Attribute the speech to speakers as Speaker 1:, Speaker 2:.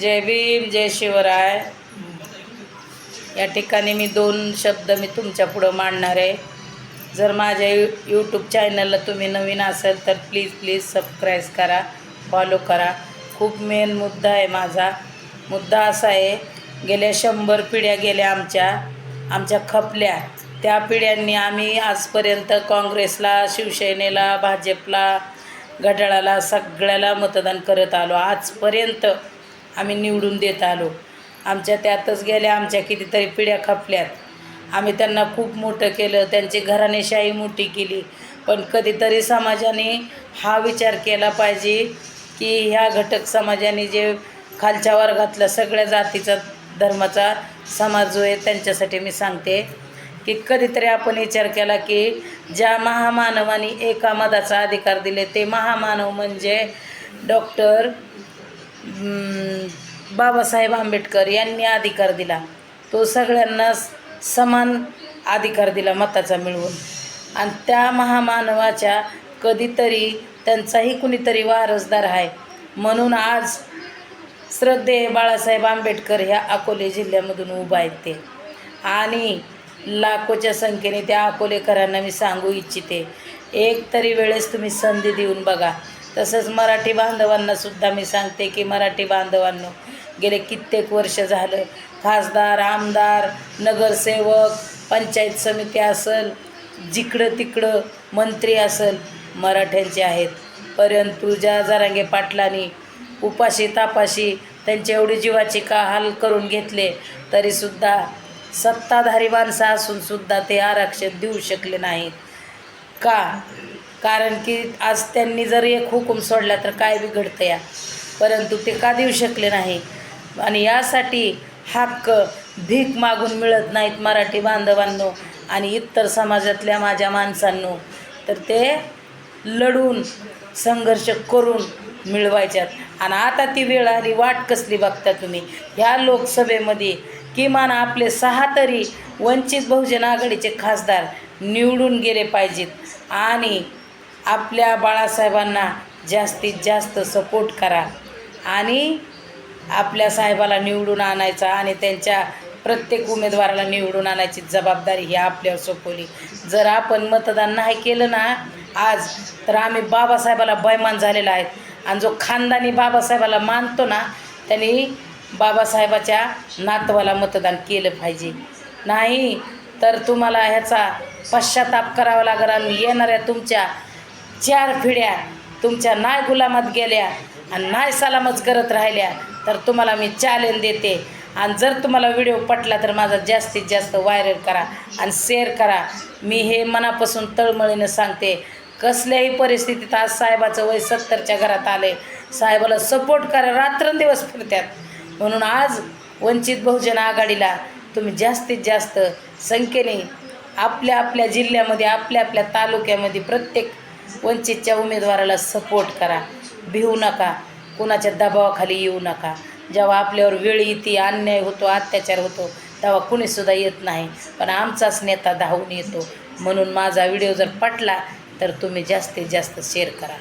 Speaker 1: जय भीम जय शिवराय. या ठिकाणी मी दोन शब्द मी तुमच्या पुढं मांडणार आहे. जर माझ्या यू यूट्यूब चॅनलला तुम्ही नवीन असेल तर प्लीज प्लीज सबस्क्राईब करा फॉलो करा. खूप मेन मुद्दा आहे माझा. मुद्दा असा आहे गेल्या शंभर पिढ्या गेल्या आमच्या आमच्या खपल्या. त्या पिढ्यांनी आम्ही आजपर्यंत काँग्रेसला शिवसेनेला भाजपला घड्याळाला सगळ्याला मतदान करत आलो. आजपर्यंत आम्ही निवडून देत आलो. आमच्या त्यातच गेल्या आमच्या कितीतरी पिढ्या खपल्यात. आम्ही त्यांना खूप मोठं केलं त्यांची घराणेशाही मोठी केली. पण कधीतरी समाजाने हा विचार केला पाहिजे की ह्या घटक समाजाने जे खालच्या वर्गातल्या सगळ्या जातीचा धर्माचा समाज जो आहे त्यांच्यासाठी मी सांगते की कधीतरी आपण विचार केला की ज्या महामानवाने एका मताचा अधिकार दिले ते महामानव म्हणजे डॉक्टर बाबासाहेब आंबेडकर यांनी अधिकार दिला. तो सगळ्यांना समान अधिकार दिला मताचा मिळवून. आणि त्या महामानवाच्या कधीतरी त्यांचाही कुणीतरी वारसदार आहे. म्हणून आज श्रद्धेय बाळासाहेब आंबेडकर ह्या अकोले जिल्ह्यामधून उभा आहेत ते. आणि लाखोच्या संख्येने त्या अकोलेकरांना मी सांगू इच्छिते. एक तरी वेळेस तुम्ही संधी देऊन बघा. तसंच मराठी बांधवांना सुद्धा मी सांगते की मराठी बांधवांनो गेले कित्येक वर्ष झालं. खासदार आमदार नगरसेवक पंचायत समिती असेल जिकडं तिकडं मंत्री असेल मराठ्यांचे आहेत. परंतु ज्या जरांगे पाटलांनी उपाशी तापाशी त्यांचे एवढी जीवाची का हाल करून घेतले तरीसुद्धा सत्ताधारी माणसं असूनसुद्धा ते आरक्षण देऊ शकले नाहीत. का? कारण की आज त्यांनी जर एक हुकूम सोडला तर काय बिघडतं या? परंतु ते का देऊ शकले नाही? आणि यासाठी हक्क भीक मागून मिळत नाहीत मराठी बांधवांनो आणि इतर समाजातल्या माझ्या माणसांनो. तर ते लढून संघर्ष करून मिळवायच्यात. आणि आता ती वेळ आली वाट कसली बघता तुम्ही? ह्या लोकसभेमध्ये किमान आपले सहा तरी वंचित बहुजन आघाडीचे खासदार निवडून गेले पाहिजेत. आणि आपल्या बाळासाहेबांना जास्तीत जास्त सपोर्ट करा. आणि आपल्या साहेबाला निवडून आणायचा आणि त्यांच्या प्रत्येक उमेदवाराला निवडून आणायची जबाबदारी ही आपल्यावर सोपवली. जर आपण मतदान नाही केलं ना आज तर आम्ही बाबासाहेबाला बैमान झालेला आहेत. आणि जो खानदानी बाबासाहेबाला मानतो ना त्यांनी बाबासाहेबाच्या नातवाला मतदान केलं पाहिजे. नाही तर तुम्हाला ह्याचा पश्चाताप करावा लागेल. आणि येणाऱ्या तुमच्या चार पिढ्या तुमच्या नाय गुलामात गेल्या आणि नाय सलामच करत राहिल्या तर तुम्हाला मी चॅलेंज देते. आणि जर तुम्हाला व्हिडिओ पटला तर माझा जास्तीत जास्त व्हायरल करा आणि शेअर करा. मी हे मनापासून तळमळीनं सांगते. कसल्याही परिस्थितीत आज साहेबाचं वय सत्तरच्या घरात आले साहेबाला सपोर्ट करा रात्रंदिवस फिरत्यात. म्हणून आज वंचित बहुजन आघाडीला तुम्ही जास्तीत जास्त संख्येने आपल्या आपल्या जिल्ह्यामध्ये आपल्या आपल्या तालुक्यामध्ये प्रत्येक वंचितच्या उमेदवाराला सपोर्ट करा. भिवू नका. कुणाच्या दबावाखाली येऊ नका. जेव्हा आपल्यावर वेळ येते अन्याय होतो अत्याचार होतो तेव्हा कुणीसुद्धा येत नाही. पण आमचाच नेता धावून येतो. म्हणून माझा व्हिडिओ जर पटला तर तुम्ही जास्तीत जास्त शेअर करा.